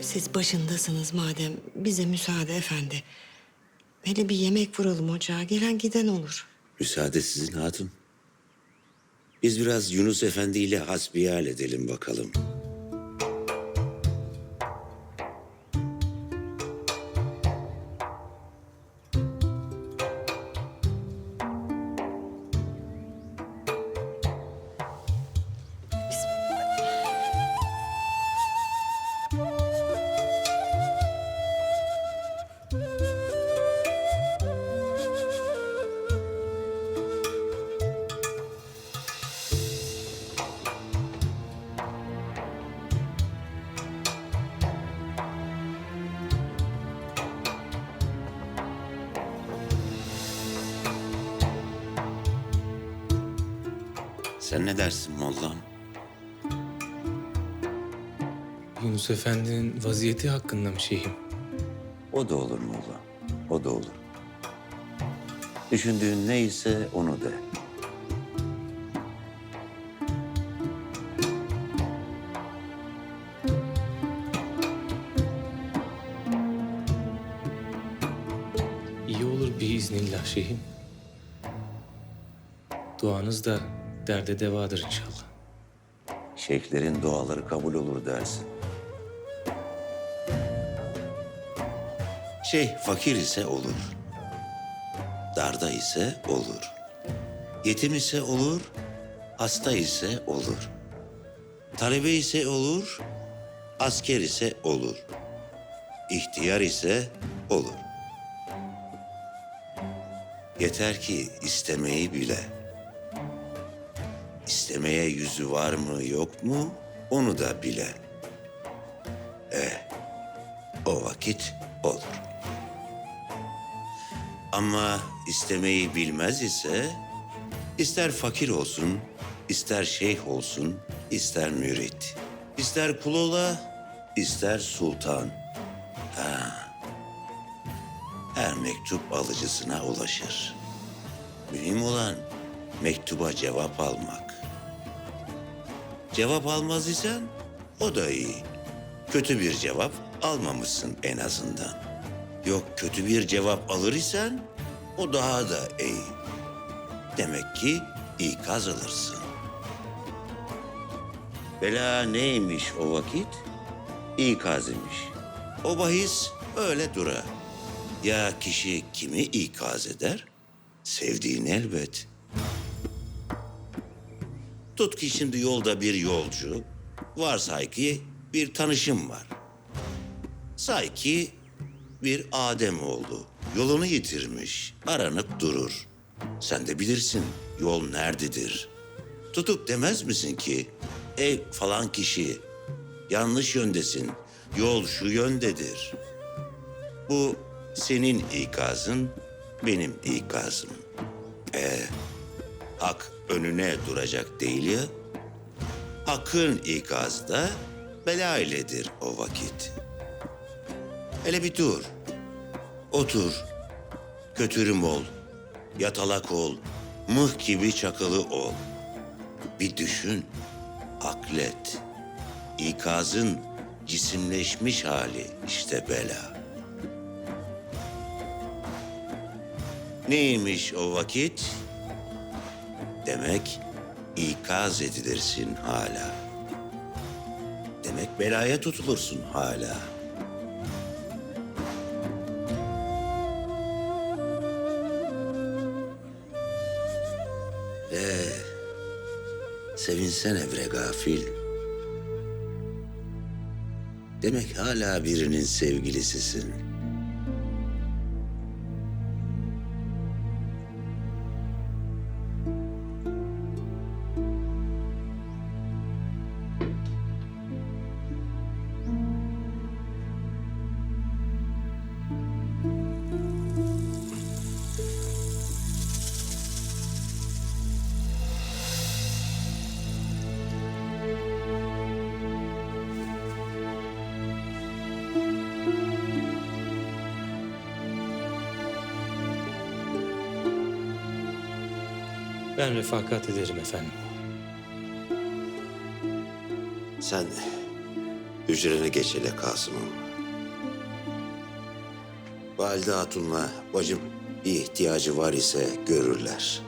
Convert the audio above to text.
Siz başındasınız madem. Bize müsaade efendi. Hele bir yemek vuralım ocağa. Gelen giden olur. Müsaade sizin hatun. Biz biraz Yunus Efendi ile hasbihal edelim bakalım. Sen ne dersin Mollam? Yunus Efendi'nin vaziyeti hakkında mı şeyhim? O da olur Molla. O da olur. Düşündüğün neyse onu de. İyi olur biiznillah şeyhim. Duanız da derde devadır inşallah. Şeyhlerin duaları kabul olur dersin. Şeyh fakir ise olur. Darda ise olur. Yetim ise olur. Hasta ise olur. Talebe ise olur. Asker ise olur. İhtiyar ise olur. Yeter ki istemeyi bile. İstemeye yüzü var mı yok mu onu da bile. Eh, o vakit olur. Ama istemeyi bilmez ise ister fakir olsun, ister şeyh olsun, ister mürit, ister kul ola, ister sultan. Ha. Her mektup alıcısına ulaşır. Mühim olan mektuba cevap almak. Cevap almaz isen o da iyi. Kötü bir cevap almamışsın en azından. Yok kötü bir cevap alır isen o daha da iyi. Demek ki ikaz alırsın. Bela neymiş o vakit? İkaz imiş. O bahis öyle dura. Ya kişi kimi ikaz eder? Sevdiğini elbet. Tut ki şimdi yolda bir yolcu, varsay ki bir tanışım var. Say ki bir Adem oldu, yolunu yitirmiş, aranıp durur. Sen de bilirsin yol nerededir. Tutup demez misin ki, ey falan kişi, yanlış yöndesin, yol şu yöndedir. Bu senin ikazın, benim ikazım. Ee, hak önüne duracak değil ya. Hakkın ikazı da bela iledir o vakit. Hele bir dur. Otur. Kötürüm ol. Yatalak ol. Mıh gibi çakılı ol. Bir düşün. Aklet. İkazın cisimleşmiş hali işte bela. Neymiş o vakit? Demek ikaz edilirsin hala. Demek belaya tutulursun hala. Ee, sevinsene bre gafil. Demek hala birinin sevgilisisin. Ben refakat ederim efendim. Sen hücrene geç hele Kasım'ım. Valide Hatun'la bacım bir ihtiyacı var ise görürler.